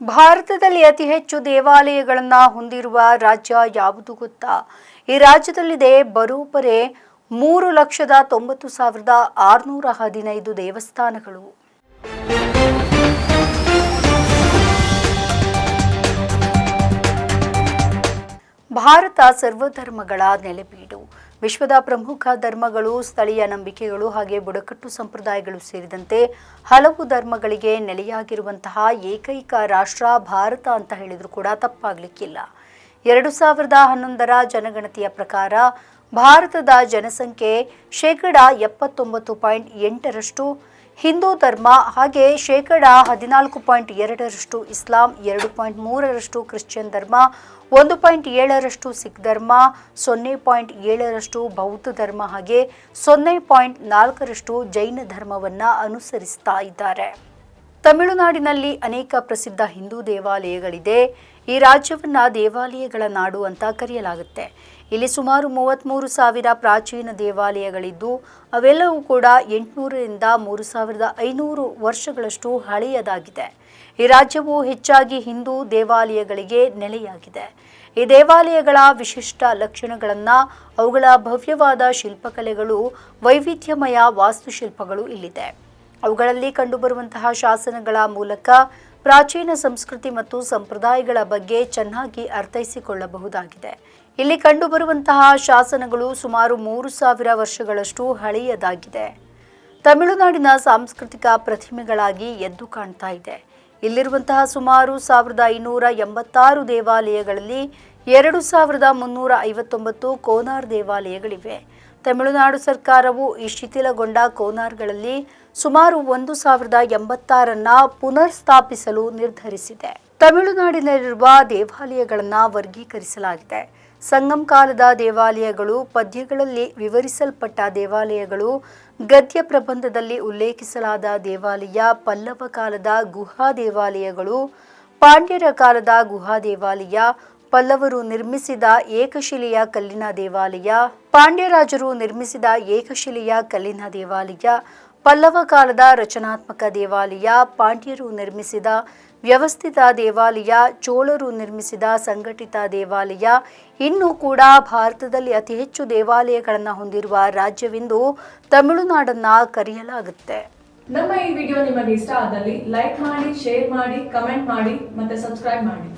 ಭಾರತದಲ್ಲಿ ಅತಿ ಹೆಚ್ಚು ದೇವಾಲಯಗಳನ್ನು ಹೊಂದಿರುವ ರಾಜ್ಯ ಯಾವುದು ಗೊತ್ತಾ? ಈ ರಾಜ್ಯದಲ್ಲಿದೆ ಬರೋಬ್ಬರಿ ಮೂರು ಲಕ್ಷದ ತೊಂಬತ್ತು ಸಾವಿರದ ಆರುನೂರ ಹದಿನೈದು ದೇವಸ್ಥಾನಗಳು. ಭಾರತ ಸರ್ವಧರ್ಮಗಳ ನೆಲೆಬೀಡು ವಿಶ್ವದ ಪ್ರಮುಖ ಧರ್ಮಗಳು, ಸ್ಥಳೀಯ ನಂಬಿಕೆಗಳು ಹಾಗೆ ಬುಡಕಟ್ಟು ಸಂಪ್ರದಾಯಗಳು ಸೇರಿದಂತೆ ಹಲವು ಧರ್ಮಗಳಿಗೆ ನೆಲೆಯಾಗಿರುವಂತಹ ಏಕೈಕ ರಾಷ್ಟ್ರ ಭಾರತ ಅಂತ ಹೇಳಿದರೂ ಕೂಡ ತಪ್ಪಾಗಲಿಕ್ಕಿಲ್ಲ. ಎರಡು ಸಾವಿರದ ಹನ್ನೊಂದರ ಜನಗಣತಿಯ ಪ್ರಕಾರ ಭಾರತದ ಜನಸಂಖ್ಯೆ ಶೇಕಡ ಎಪ್ಪತ್ತೊಂಬತ್ತು ಪಾಯಿಂಟ್ ಎಂಟರಷ್ಟು ಹಿಂದೂ ಧರ್ಮ ಹಾಗೆ ಶೇಕಡ ಹದಿನಾಲ್ಕು ಪಾಯಿಂಟ್ ಎರಡರಷ್ಟು ಇಸ್ಲಾಂ, ಎರಡು ಪಾಯಿಂಟ್ ಮೂರರಷ್ಟು ಕ್ರಿಶ್ಚಿಯನ್ ಧರ್ಮ, ಒಂದು ಪಾಯಿಂಟ್ ಏಳರಷ್ಟು ಸಿಖ್ ಧರ್ಮ, ಸೊನ್ನೆ ಪಾಯಿಂಟ್ ಏಳರಷ್ಟು ಬೌದ್ಧ ಧರ್ಮ ಹಾಗೆ ಸೊನ್ನೆ ಪಾಯಿಂಟ್ ನಾಲ್ಕರಷ್ಟು ಜೈನ ಧರ್ಮವನ್ನು ಅನುಸರಿಸ್ತಾ ಇದ್ದಾರೆ. ತಮಿಳುನಾಡಿನಲ್ಲಿ ಅನೇಕ ಪ್ರಸಿದ್ಧ ಹಿಂದೂ ದೇವಾಲಯಗಳಿದೆ. ಈ ರಾಜ್ಯವನ್ನು ದೇವಾಲಯಗಳ ನಾಡು ಅಂತ ಕರೆಯಲಾಗುತ್ತೆ. ಇಲ್ಲಿ ಸುಮಾರು ಮೂವತ್ತ್ಮೂರು ಸಾವಿರ ಪ್ರಾಚೀನ ದೇವಾಲಯಗಳಿದ್ದು, ಅವೆಲ್ಲವೂ ಕೂಡ ಎಂಟುನೂರರಿಂದ ಮೂರು ಸಾವಿರದ ಐನೂರು ವರ್ಷಗಳಷ್ಟು ಹಳೆಯದಾಗಿದೆ. ಈ ರಾಜ್ಯವು ಹೆಚ್ಚಾಗಿ ಹಿಂದೂ ದೇವಾಲಯಗಳಿಗೆ ನೆಲೆಯಾಗಿದೆ. ಈ ದೇವಾಲಯಗಳ ವಿಶಿಷ್ಟ ಲಕ್ಷಣಗಳನ್ನು, ಅವುಗಳ ಭವ್ಯವಾದ ಶಿಲ್ಪಕಲೆಗಳು, ವೈವಿಧ್ಯಮಯ ವಾಸ್ತುಶಿಲ್ಪಗಳು ಇಲ್ಲಿದೆ. ಅವುಗಳಲ್ಲಿ ಕಂಡುಬರುವಂತಹ ಶಾಸನಗಳ ಮೂಲಕ ಪ್ರಾಚೀನ ಸಂಸ್ಕೃತಿ ಮತ್ತು ಸಂಪ್ರದಾಯಗಳ ಬಗ್ಗೆ ಚೆನ್ನಾಗಿ ಅರ್ಥೈಸಿಕೊಳ್ಳಬಹುದಾಗಿದೆ. ಇಲ್ಲಿ ಕಂಡುಬರುವಂತಹ ಶಾಸನಗಳು ಸುಮಾರು ಮೂರು ಸಾವಿರ ವರ್ಷಗಳಷ್ಟು ಹಳೆಯದಾಗಿದೆ. ತಮಿಳುನಾಡಿನ ಸಾಂಸ್ಕೃತಿಕ ಪ್ರತಿಮೆಗಳಾಗಿ ಎದ್ದು ಕಾಣ್ತಾ ಇದೆ. ಇಲ್ಲಿರುವಂತಹ ಸುಮಾರು ಸಾವಿರದ ಐನೂರ ಎಂಬತ್ತಾರು ದೇವಾಲಯಗಳಲ್ಲಿ ಎರಡು ಸಾವಿರದ ಮುನ್ನೂರ ಐವತ್ತೊಂಬತ್ತು ಕೋನಾರ್ ದೇವಾಲಯಗಳಿವೆ. ತಮಿಳುನಾಡು ಸರ್ಕಾರವು ಈ ಶಿಥಿಲಗೊಂಡ ಕೋನಾರ್ಗಳಲ್ಲಿ ಸುಮಾರು ಒಂದು ಸಾವಿರದ ಎಂಬತ್ತಾರನ್ನ ಪುನರ್ ಸ್ಥಾಪಿಸಲು ನಿರ್ಧರಿಸಿದೆ. ತಮಿಳುನಾಡಿನಲ್ಲಿರುವ ದೇವಾಲಯಗಳನ್ನು ವರ್ಗೀಕರಿಸಲಾಗಿದೆ. ಸಂಗಮ್ ಕಾಲದ ದೇವಾಲಯಗಳು, ಪದ್ಯಗಳಲ್ಲಿ ವಿವರಿಸಲ್ಪಟ್ಟ ದೇವಾಲಯಗಳು, ಗದ್ಯ ಪ್ರಬಂಧದಲ್ಲಿ ಉಲ್ಲೇಖಿಸಲಾದ ದೇವಾಲಯ, ಪಲ್ಲವ ಕಾಲದ ಗುಹಾ ದೇವಾಲಯಗಳು, ಪಾಂಡ್ಯರ ಕಾಲದ ಗುಹಾ ದೇವಾಲಯ ಪಲ್ಲವರು ನಿರ್ಮಿಸಿದ ಏಕಶಿಲೆಯ ಕಲ್ಲಿನ ದೇವಾಲಯ, ಪಾಂಡ್ಯರಾಜರು ನಿರ್ಮಿಸಿದ ಏಕಶಿಲೆಯ ಕಲ್ಲಿನ ದೇವಾಲಯ, ಪಲ್ಲವ ಕಾಲದ ರಚನಾತ್ಮಕ ದೇವಾಲಯ, ಪಾಂಡ್ಯರು ನಿರ್ಮಿಸಿದ ವ್ಯವಸ್ಥಿತ ದೇವಾಲಯ, ಚೋಳರು ನಿರ್ಮಿಸಿದ ಸಂಘಟಿತ ದೇವಾಲಯ, ಇನ್ನೂ ಕೂಡ ಭಾರತದಲ್ಲಿ ಅತಿ ಹೆಚ್ಚು ದೇವಾಲಯಗಳನ್ನು ಹೊಂದಿರುವ ರಾಜ್ಯವೆಂದು ತಮಿಳುನಾಡನ್ನ ಕರೆಯಲಾಗುತ್ತೆ. ನಮ್ಮ ಈ ವಿಡಿಯೋ ನಿಮಗೆ ಇಷ್ಟ ಆದಲ್ಲಿ ಲೈಕ್ ಮಾಡಿ ಶೇರ್ ಮಾಡಿ ಕಮೆಂಟ್ ಮಾಡಿ, ಮತ್ತೆ ಸಬ್ಸ್ಕ್ರೈಬ್ ಮಾಡಿ.